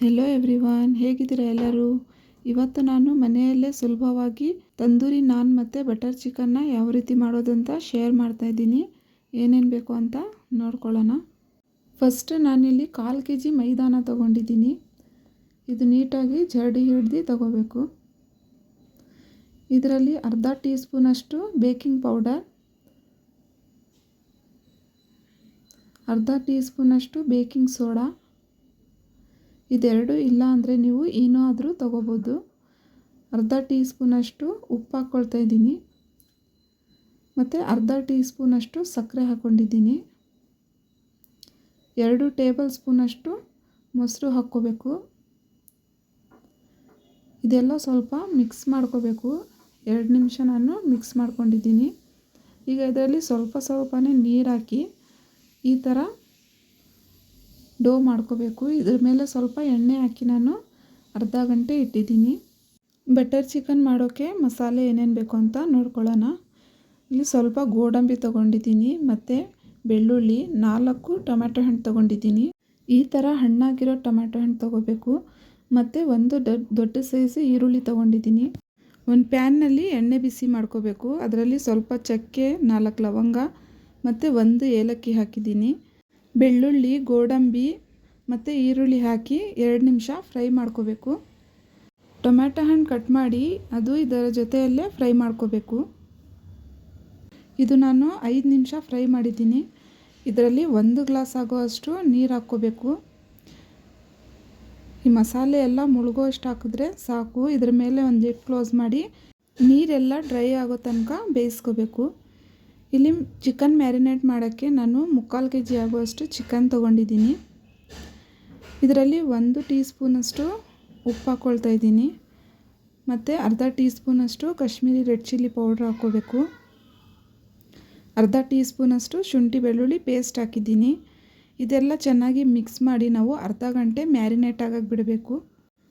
Hello everyone ಹೇಗಿದ್ದೀರಾ ಎಲ್ಲರೂ? ಇವತ್ತು ನಾನು ಮನೆಯಲ್ಲೇ ಸುಲಭವಾಗಿ ತಂದೂರಿ, ನಾನ್ ಮತ್ತು ಬಟರ್ ಚಿಕನ್ನ ಯಾವ ರೀತಿ ಮಾಡೋದು ಅಂತ ಶೇರ್ ಮಾಡ್ತಾ ಇದ್ದೀನಿ. ಏನೇನು ಬೇಕು ಅಂತ ನೋಡ್ಕೊಳ್ಳೋಣ. ಫಸ್ಟ್ ನಾನಿಲ್ಲಿ ಕಾಲು ಕೆ ಜಿ ಮೈದಾನ ತೊಗೊಂಡಿದ್ದೀನಿ. ಇದು ನೀಟಾಗಿ ಜರಡಿ ಹಿಡ್ದು ತಗೋಬೇಕು. ಇದರಲ್ಲಿ ಅರ್ಧ ಟೀ ಸ್ಪೂನಷ್ಟು ಬೇಕಿಂಗ್ ಪೌಡರ್ ಅರ್ಧ ಟೀ ಸ್ಪೂನಷ್ಟು ಬೇಕಿಂಗ್ ಸೋಡಾ ಇದೆರಡು ಇಲ್ಲ ಅಂದರೆ ನೀವು ಏನೋ ಆದರೂ ತೊಗೋಬೋದು. ಅರ್ಧ ಟೀ ಸ್ಪೂನಷ್ಟು ಉಪ್ಪು ಹಾಕ್ಕೊಳ್ತಾ ಇದ್ದೀನಿ. ಮತ್ತು ಅರ್ಧ ಟೀ ಸ್ಪೂನಷ್ಟು ಸಕ್ಕರೆ ಹಾಕ್ಕೊಂಡಿದ್ದೀನಿ ಎರಡು ಟೇಬಲ್ ಸ್ಪೂನಷ್ಟು ಮೊಸರು ಹಾಕ್ಕೋಬೇಕು. ಇದೆಲ್ಲ ಸ್ವಲ್ಪ ಮಿಕ್ಸ್ ಮಾಡ್ಕೋಬೇಕು. ಎರಡು ನಿಮಿಷ ನಾನು ಮಿಕ್ಸ್ ಮಾಡ್ಕೊಂಡಿದ್ದೀನಿ. ಈಗ ಇದರಲ್ಲಿ ಸ್ವಲ್ಪ ಸ್ವಲ್ಪನೇ ನೀರು ಹಾಕಿ ಈ ಥರ ಡೋ ಮಾಡ್ಕೋಬೇಕು. ಇದ್ರ ಮೇಲೆ ಸ್ವಲ್ಪ ಎಣ್ಣೆ ಹಾಕಿ ನಾನು ಅರ್ಧ ಗಂಟೆ ಇಟ್ಟಿದ್ದೀನಿ. ಬಟರ್ ಚಿಕನ್ ಮಾಡೋಕ್ಕೆ ಮಸಾಲೆ ಏನೇನು ಬೇಕು ಅಂತ ನೋಡ್ಕೊಳ್ಳೋಣ. ಇಲ್ಲಿ ಸ್ವಲ್ಪ ಗೋಡಂಬಿ ತೊಗೊಂಡಿದ್ದೀನಿ, ಮತ್ತು ಬೆಳ್ಳುಳ್ಳಿ ನಾಲ್ಕು ಟೊಮೆಟೊ ಹಣ್ಣು ತೊಗೊಂಡಿದ್ದೀನಿ. ಈ ಥರ ಹಣ್ಣಾಗಿರೋ ಟೊಮೆಟೊ ಹಣ್ಣು ತೊಗೋಬೇಕು. ಮತ್ತು ಒಂದು ದೊಡ್ಡ ದೊಡ್ಡ ಸೈಜ್ ಈರುಳ್ಳಿ ತೊಗೊಂಡಿದ್ದೀನಿ. ಒಂದು ಪ್ಯಾನ್ನಲ್ಲಿ ಎಣ್ಣೆ ಬಿಸಿ ಮಾಡ್ಕೋಬೇಕು. ಅದರಲ್ಲಿ ಸ್ವಲ್ಪ ಚಕ್ಕೆ, ನಾಲ್ಕು ಲವಂಗ, ಮತ್ತು ಒಂದು ಏಲಕ್ಕಿ ಹಾಕಿದ್ದೀನಿ. ಬೆಳ್ಳುಳ್ಳಿ, ಗೋಡಂಬಿ ಮತ್ತು ಈರುಳ್ಳಿ ಹಾಕಿ ಎರಡು ನಿಮಿಷ ಫ್ರೈ ಮಾಡ್ಕೋಬೇಕು. ಟೊಮ್ಯಾಟೊ ಹಣ್ಣು ಕಟ್ ಮಾಡಿ ಅದು ಇದರ ಜೊತೆಯಲ್ಲೇ ಫ್ರೈ ಮಾಡ್ಕೋಬೇಕು. ಇದು ನಾನು ಐದು ನಿಮಿಷ ಫ್ರೈ ಮಾಡಿದ್ದೀನಿ. ಇದರಲ್ಲಿ ಒಂದು ಗ್ಲಾಸ್ ಆಗೋವಷ್ಟು ನೀರು ಹಾಕ್ಕೋಬೇಕು. ಈ ಮಸಾಲೆ ಎಲ್ಲ ಮುಳುಗೋ ಅಷ್ಟು ಹಾಕಿದ್ರೆ ಸಾಕು. ಇದ್ರ ಮೇಲೆ ಒಂದು ಲಿಟ್ ಕ್ಲೋಸ್ ಮಾಡಿ ನೀರೆಲ್ಲ ಡ್ರೈ ಆಗೋ ತನಕ ಬೇಯಿಸ್ಕೋಬೇಕು. ಇಲ್ಲಿ ಚಿಕನ್ ಮ್ಯಾರಿನೇಟ್ ಮಾಡೋಕ್ಕೆ ನಾನು ಮುಕ್ಕಾಲು ಕೆ ಜಿ ಆಗುವಷ್ಟು ಚಿಕನ್ ತೊಗೊಂಡಿದ್ದೀನಿ. ಇದರಲ್ಲಿ ಒಂದು ಟೀ ಸ್ಪೂನಷ್ಟು ಉಪ್ಪು ಹಾಕ್ಕೊಳ್ತಾ ಇದ್ದೀನಿ. ಮತ್ತು ಅರ್ಧ ಟೀ ಸ್ಪೂನಷ್ಟು ಕಾಶ್ಮೀರಿ ರೆಡ್ ಚಿಲ್ಲಿ ಪೌಡ್ರ್ ಹಾಕ್ಕೋಬೇಕು. ಅರ್ಧ ಟೀ ಸ್ಪೂನಷ್ಟು ಶುಂಠಿ ಬೆಳ್ಳುಳ್ಳಿ ಪೇಸ್ಟ್ ಹಾಕಿದ್ದೀನಿ. ಇದೆಲ್ಲ ಚೆನ್ನಾಗಿ ಮಿಕ್ಸ್ ಮಾಡಿ ನಾವು ಅರ್ಧ ಗಂಟೆ ಮ್ಯಾರಿನೇಟ್ ಆಗಕ್ಕೆ ಬಿಡಬೇಕು.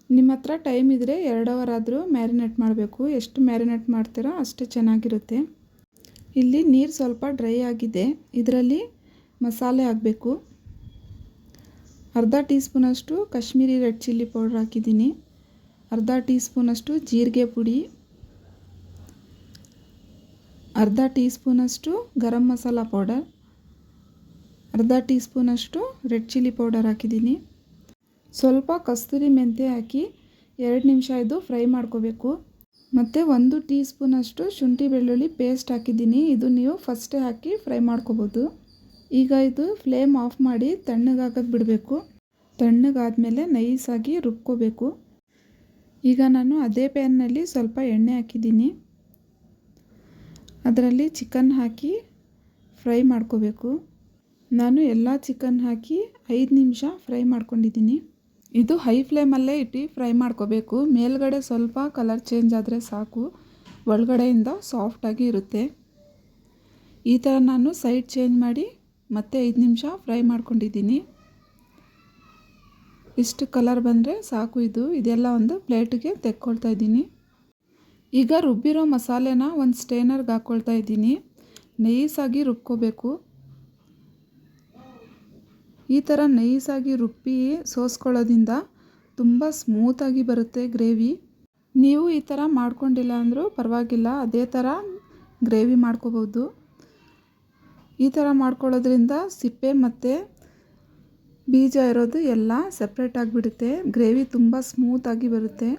ನಿಮ್ಮ ಹತ್ರ ಟೈಮ್ ಇದ್ದರೆ ಎರಡು ಅವರ್ ಆದರೂ ಮ್ಯಾರಿನೇಟ್ ಮಾಡಬೇಕು. ಎಷ್ಟು ಮ್ಯಾರಿನೇಟ್ ಮಾಡ್ತೀರೋ ಅಷ್ಟೇ ಚೆನ್ನಾಗಿರುತ್ತೆ. ಇಲ್ಲಿ ನೀರು ಸ್ವಲ್ಪ ಡ್ರೈ ಆಗಿದೆ. ಇದರಲ್ಲಿ ಮಸಾಲೆ ಹಾಕಬೇಕು. ಅರ್ಧ ಟೀ ಸ್ಪೂನಷ್ಟು ಕಾಶ್ಮೀರಿ ರೆಡ್ ಚಿಲ್ಲಿ ಪೌಡ್ರ್ ಹಾಕಿದ್ದೀನಿ. ಅರ್ಧ ಟೀ ಸ್ಪೂನಷ್ಟು ಜೀರಿಗೆ ಪುಡಿ. ಅರ್ಧ ಟೀ ಸ್ಪೂನಷ್ಟು ಗರಂ ಮಸಾಲ ಪೌಡರ್. ಅರ್ಧ ಟೀ ಸ್ಪೂನಷ್ಟು ರೆಡ್ ಚಿಲ್ಲಿ ಪೌಡರ್ ಹಾಕಿದ್ದೀನಿ. ಸ್ವಲ್ಪ ಕಸ್ತೂರಿ ಮೆಂತೆ ಹಾಕಿ ಎರಡು ನಿಮಿಷ ಇದು ಫ್ರೈ ಮಾಡ್ಕೋಬೇಕು. ಮತ್ತು ಒಂದು ಟೀ ಸ್ಪೂನಷ್ಟು ಶುಂಠಿ ಬೆಳ್ಳುಳ್ಳಿ ಪೇಸ್ಟ್ ಹಾಕಿದ್ದೀನಿ. ಇದು ನೀವು ಫಸ್ಟೇ ಹಾಕಿ ಫ್ರೈ ಮಾಡ್ಕೋಬೋದು. ಈಗ ಇದು ಫ್ಲೇಮ್ ಆಫ್ ಮಾಡಿ ತಣ್ಣಗಾಗೋದು ಬಿಡಬೇಕು. ತಣ್ಣಗಾದಮೇಲೆ ನೈಸಾಗಿ ರುಬ್ಕೋಬೇಕು. ಈಗ ನಾನು ಅದೇ ಪ್ಯಾನ್ನಲ್ಲಿ ಸ್ವಲ್ಪ ಎಣ್ಣೆ ಹಾಕಿದ್ದೀನಿ. ಅದರಲ್ಲಿ ಚಿಕನ್ ಹಾಕಿ ಫ್ರೈ ಮಾಡ್ಕೋಬೇಕು. ನಾನು ಎಲ್ಲ ಚಿಕನ್ ಹಾಕಿ ಐದು ನಿಮಿಷ ಫ್ರೈ ಮಾಡ್ಕೊಂಡಿದ್ದೀನಿ. ಇದು ಹೈ ಫ್ಲೇಮಲ್ಲೇ ಇಟ್ಟು ಫ್ರೈ ಮಾಡ್ಕೋಬೇಕು. ಮೇಲ್ಗಡೆ ಸ್ವಲ್ಪ ಕಲರ್ ಚೇಂಜ್ ಆದರೆ ಸಾಕು. ಒಳಗಡೆಯಿಂದ ಸಾಫ್ಟಾಗಿ ಇರುತ್ತೆ. ಈ ಥರ ನಾನು ಸೈಡ್ ಚೇಂಜ್ ಮಾಡಿ ಮತ್ತೆ ಐದು ನಿಮಿಷ ಫ್ರೈ ಮಾಡ್ಕೊಂಡಿದ್ದೀನಿ. ಇಷ್ಟು ಕಲರ್ ಬಂದರೆ ಸಾಕು ಇದು. ಇದೆಲ್ಲ ಒಂದು ಪ್ಲೇಟಿಗೆ ತೆಕ್ಕೊಳ್ತಾ ಇದ್ದೀನಿ. ಈಗ ರುಬ್ಬಿರೋ ಮಸಾಲೆನ ಒಂದು ಸ್ಟೇನರ್ಗೆ ಹಾಕ್ಕೊಳ್ತಾ ಇದ್ದೀನಿ. ನೈಸಾಗಿ ರುಬ್ಕೋಬೇಕು. ಈ ಥರ ನೈಸಾಗಿ ರುಬ್ಬಿ ಸೋಸ್ಕೊಳ್ಳೋದ್ರಿಂದ ತುಂಬ ಸ್ಮೂತಾಗಿ ಬರುತ್ತೆ ಗ್ರೇವಿ. ನೀವು ಈ ಥರ ಮಾಡ್ಕೊಂಡಿಲ್ಲ ಅಂದರೂ ಪರವಾಗಿಲ್ಲ, ಅದೇ ಥರ ಗ್ರೇವಿ ಮಾಡ್ಕೋಬೋದು. ಈ ಥರ ಮಾಡ್ಕೊಳ್ಳೋದ್ರಿಂದ ಸಿಪ್ಪೆ ಮತ್ತು ಬೀಜ ಇರೋದು ಎಲ್ಲ ಸಪ್ರೇಟ್ ಆಗಿಬಿಡುತ್ತೆ. ಗ್ರೇವಿ ತುಂಬ ಸ್ಮೂತಾಗಿ ಬರುತ್ತೆ.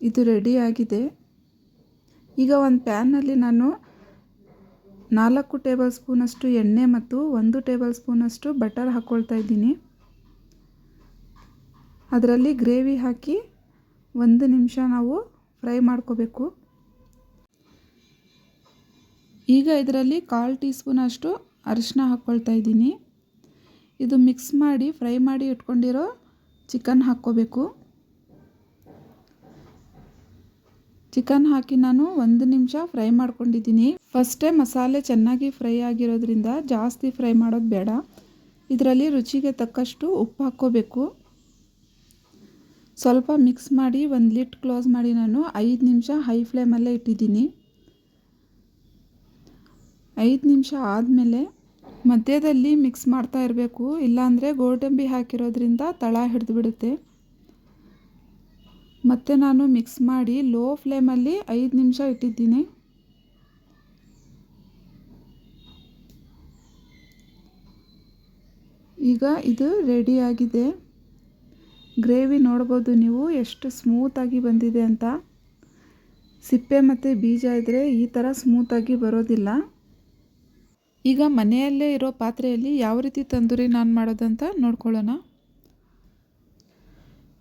ಇದು ರೆಡಿ ಆಗಿದೆ. ಈಗ ಒಂದು ಪ್ಯಾನಲ್ಲಿ ನಾನು ನಾಲ್ಕು ಟೇಬಲ್ ಸ್ಪೂನಷ್ಟು ಎಣ್ಣೆ ಮತ್ತು ಒಂದು ಟೇಬಲ್ ಸ್ಪೂನಷ್ಟು ಬಟರ್ ಹಾಕ್ಕೊಳ್ತಾ ಇದ್ದೀನಿ. ಅದರಲ್ಲಿ ಗ್ರೇವಿ ಹಾಕಿ ಒಂದು ನಿಮಿಷ ನಾವು ಫ್ರೈ ಮಾಡ್ಕೋಬೇಕು. ಈಗ ಇದರಲ್ಲಿ ಕಾಲು ಟೀ ಸ್ಪೂನಷ್ಟು ಅರಿಶಿನ ಹಾಕ್ಕೊಳ್ತಾ ಇದ್ದೀನಿ. ಇದು ಮಿಕ್ಸ್ ಮಾಡಿ ಫ್ರೈ ಮಾಡಿ ಇಟ್ಕೊಂಡಿರೋ ಚಿಕನ್ ಹಾಕ್ಕೋಬೇಕು. ಚಿಕನ್ ಹಾಕಿ ನಾನು ಒಂದು ನಿಮಿಷ ಫ್ರೈ ಮಾಡ್ಕೊಂಡಿದ್ದೀನಿ. ಫಸ್ಟೇ ಮಸಾಲೆ ಚೆನ್ನಾಗಿ ಫ್ರೈ ಆಗಿರೋದ್ರಿಂದ ಜಾಸ್ತಿ ಫ್ರೈ ಮಾಡೋದು ಬೇಡ. ಇದರಲ್ಲಿ ರುಚಿಗೆ ತಕ್ಕಷ್ಟು ಉಪ್ಪು ಹಾಕ್ಕೋಬೇಕು. ಸ್ವಲ್ಪ ಮಿಕ್ಸ್ ಮಾಡಿ ಒಂದು ಲಿಟ್ ಕ್ಲೋಸ್ ಮಾಡಿ ನಾನು ಐದು ನಿಮಿಷ ಹೈ ಫ್ಲೇಮಲ್ಲೇ ಇಟ್ಟಿದ್ದೀನಿ. ಐದು ನಿಮಿಷ ಆದಮೇಲೆ ಮಧ್ಯದಲ್ಲಿ ಮಿಕ್ಸ್ ಮಾಡ್ತಾ ಇರಬೇಕು. ಇಲ್ಲಾಂದರೆ ಗೋಡಂಬಿ ಹಾಕಿರೋದ್ರಿಂದ ತಳ ಹಿಡಿದು ಬಿಡುತ್ತೆ. ಮತ್ತು ನಾನು ಮಿಕ್ಸ್ ಮಾಡಿ ಲೋ ಫ್ಲೇಮಲ್ಲಿ ಐದು ನಿಮಿಷ ಇಟ್ಟಿದ್ದೀನಿ. ಈಗ ಇದು ರೆಡಿಯಾಗಿದೆ ಗ್ರೇವಿ ನೋಡ್ಬೋದು ನೀವು, ಎಷ್ಟು ಸ್ಮೂತಾಗಿ ಬಂದಿದೆ ಅಂತ. ಸಿಪ್ಪೆ ಮತ್ತು ಬೀಜ ಇದ್ದರೆ ಈ ಥರ ಸ್ಮೂತಾಗಿ ಬರೋದಿಲ್ಲ. ಈಗ ಮನೆಯಲ್ಲೇ ಇರೋ ಪಾತ್ರೆಯಲ್ಲಿ ಯಾವ ರೀತಿ ತಂದೂರಿ ನಾನು ಮಾಡೋದಂತ ನೋಡ್ಕೊಳ್ಳೋಣ.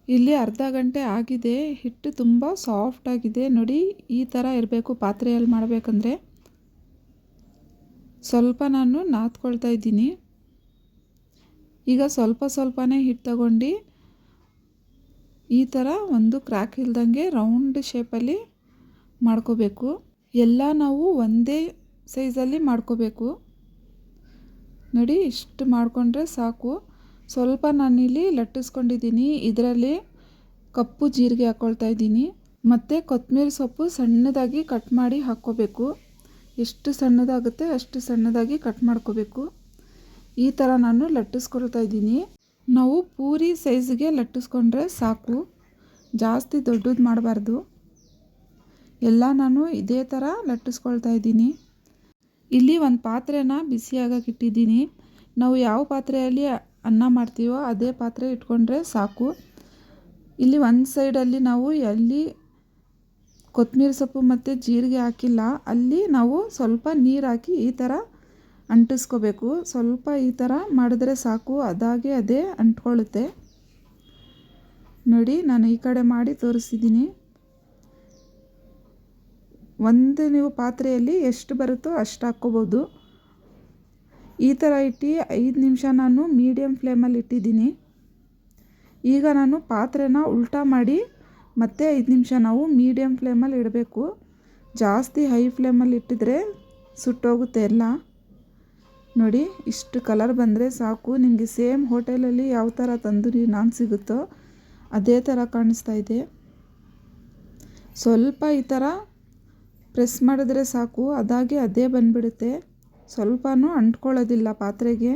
ಇಲ್ಲಿ ಅರ್ಧ ಗಂಟೆ ಆಗಿದೆ. ಹಿಟ್ಟು ತುಂಬ ಸಾಫ್ಟ್ ಆಗಿದೆ. ನೋಡಿ, ಈ ಥರ ಇರಬೇಕು. ಪಾತ್ರೆಯಲ್ಲಿ ಮಾಡಬೇಕಂದ್ರೆ. ಸ್ವಲ್ಪ ನಾನು ನಾದ್ಕೊಳ್ತಾ ಇದ್ದೀನಿ. ಈಗ ಸ್ವಲ್ಪ ಸ್ವಲ್ಪನೇ ಹಿಟ್ಟು ತಗೊಂಡು ಈ ಥರ ಒಂದು ಕ್ರ್ಯಾಕ್ ಇಲ್ದಂಗೆ ರೌಂಡ್ ಶೇಪಲ್ಲಿ ಮಾಡ್ಕೋಬೇಕು. ಎಲ್ಲ ನಾವು ಒಂದೇ ಸೈಜಲ್ಲಿ ಮಾಡ್ಕೋಬೇಕು. ನೋಡಿ, ಇಷ್ಟು ಮಾಡಿಕೊಂಡ್ರೆ ಸಾಕು. ಸ್ವಲ್ಪ ನಾನಿಲ್ಲಿ ಲಟ್ಟಿಸ್ಕೊಂಡಿದ್ದೀನಿ. ಇದರಲ್ಲಿ ಕಪ್ಪು ಜೀರಿಗೆ ಹಾಕ್ಕೊಳ್ತಾ ಇದ್ದೀನಿ. ಮತ್ತು ಕೊತ್ತಂಬರಿ ಸೊಪ್ಪು ಸಣ್ಣದಾಗಿ ಕಟ್ ಮಾಡಿ ಹಾಕ್ಕೋಬೇಕು. ಎಷ್ಟು ಸಣ್ಣದಾಗುತ್ತೆ ಅಷ್ಟು ಸಣ್ಣದಾಗಿ ಕಟ್ ಮಾಡ್ಕೋಬೇಕು. ಈ ಥರ ನಾನು ಲಟ್ಟಿಸ್ಕೊಳ್ತಾ ಇದ್ದೀನಿ. ನಾವು ಪೂರಿ ಸೈಜ್ಗೆ ಲಟ್ಟಿಸ್ಕೊಂಡ್ರೆ ಸಾಕು. ಜಾಸ್ತಿ ದೊಡ್ಡದು ಮಾಡಬಾರ್ದು. ಎಲ್ಲ ನಾನು ಇದೇ ಥರ ಲಟ್ಟಿಸ್ಕೊಳ್ತಾ ಇದ್ದೀನಿ. ಇಲ್ಲಿ ಒಂದು ಪಾತ್ರೆನ ಬಿಸಿಯಾಗಕ್ಕೆ ಇಟ್ಟಿದ್ದೀನಿ ನಾವು ಯಾವ ಪಾತ್ರೆಯಲ್ಲಿ ಅನ್ನ ಮಾಡ್ತೀವೋ ಅದೇ ಪಾತ್ರೆ ಇಟ್ಕೊಂಡ್ರೆ ಸಾಕು. ಇಲ್ಲಿ ಒಂದು ಸೈಡಲ್ಲಿ ನಾವು ಎಲ್ಲಿ ಕೊತ್ತಂಬರಿ ಸೊಪ್ಪು ಮತ್ತು ಜೀರಿಗೆ ಹಾಕಿಲ್ಲ, ಅಲ್ಲಿ ನಾವು ಸ್ವಲ್ಪ ನೀರು ಹಾಕಿ ಈ ಥರ ಅಂಟಿಸ್ಕೋಬೇಕು. ಸ್ವಲ್ಪ ಈ ಥರ ಮಾಡಿದ್ರೆ ಸಾಕು, ಅದಾಗೆ ಅದೇ ಅಂಟ್ಕೊಳ್ಳುತ್ತೆ. ನೋಡಿ, ನಾನು ಈ ಕಡೆ ಮಾಡಿ ತೋರಿಸಿದ್ದೀನಿ ಒಂದು ನೀವು ಪಾತ್ರೆಯಲ್ಲಿ ಎಷ್ಟು ಬರುತ್ತೋ ಅಷ್ಟು ಹಾಕ್ಕೋಬೋದು. ಈ ಥರ ಇಟ್ಟು ಐದು ನಿಮಿಷ ನಾನು ಮೀಡಿಯಮ್ ಫ್ಲೇಮಲ್ಲಿ ಇಟ್ಟಿದ್ದೀನಿ. ಈಗ ನಾನು ಪಾತ್ರೆನ ಉಲ್ಟಾ ಮಾಡಿ ಮತ್ತೆ ಐದು ನಿಮಿಷ ನಾವು ಮೀಡಿಯಮ್ ಫ್ಲೇಮಲ್ಲಿ ಇಡಬೇಕು. ಜಾಸ್ತಿ ಹೈ ಫ್ಲೇಮಲ್ಲಿ ಇಟ್ಟಿದ್ರೆ ಸುಟ್ಟೋಗುತ್ತೆ ಎಲ್ಲ. ನೋಡಿ, ಇಷ್ಟು ಕಲರ್ ಬಂದರೆ ಸಾಕು. ನಿಮಗೆ ಸೇಮ್ ಹೋಟೆಲಲ್ಲಿ ಯಾವ ಥರ ತಂದೂರಿ ನಾನ್ ಸಿಗುತ್ತೋ ಅದೇ ಥರ ಕಾಣಿಸ್ತಾ ಇದೆ. ಸ್ವಲ್ಪ ಈ ಥರ ಪ್ರೆಸ್ ಮಾಡಿದ್ರೆ ಸಾಕು. ಅದಾಗೆ ಅದೇ ಬಂದುಬಿಡುತ್ತೆ. ಸ್ವಲ್ಪನೂ ಅಂಟ್ಕೊಳ್ಳೋದಿಲ್ಲ ಪಾತ್ರೆಗೆ.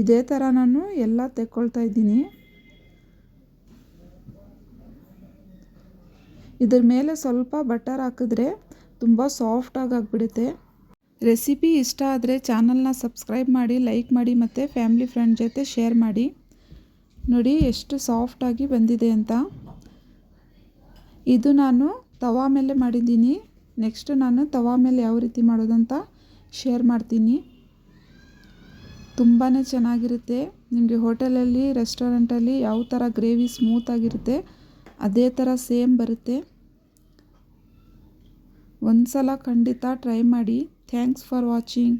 ಇದೇ ಥರ ನಾನು ಎಲ್ಲ ತೆಕ್ಕೊಳ್ತಾ ಇದ್ದೀನಿ. ಇದ್ರ ಮೇಲೆ ಸ್ವಲ್ಪ ಬಟರ್ ಹಾಕಿದ್ರೆ ತುಂಬ ಸಾಫ್ಟಾಗಿ ಆಗಿಬಿಡುತ್ತೆ ರೆಸಿಪಿ ಇಷ್ಟ ಆದರೆ ಚಾನಲ್ನ ಸಬ್ಸ್ಕ್ರೈಬ್ ಮಾಡಿ, ಲೈಕ್ ಮಾಡಿ ಮತ್ತು ಫ್ಯಾಮಿಲಿ ಫ್ರೆಂಡ್ ಜೊತೆ ಶೇರ್ ಮಾಡಿ. ನೋಡಿ ಎಷ್ಟು ಸಾಫ್ಟಾಗಿ ಬಂದಿದೆ ಅಂತ. ಇದು ನಾನು ತವಾ ಮೇಲೆ ಮಾಡಿದ್ದೀನಿ. ನೆಕ್ಸ್ಟ್ ನಾನು ತವಾ ಮೇಲೆ ಯಾವ ರೀತಿ ಮಾಡೋದಂತ ಶೇರ್ ಮಾಡ್ತೀನಿ. ತುಂಬಾ ಚೆನ್ನಾಗಿರುತ್ತೆ. ನಿಮಗೆ ಹೋಟೆಲಲ್ಲಿ ರೆಸ್ಟೋರೆಂಟಲ್ಲಿ ಯಾವ ಥರ ಗ್ರೇವಿ ಸ್ಮೂತಾಗಿರುತ್ತೆ ಅದೇ ಥರ ಸೇಮ್ ಬರುತ್ತೆ. ಒಂದು ಸಲ ಖಂಡಿತ ಟ್ರೈ ಮಾಡಿ. Thanks for watching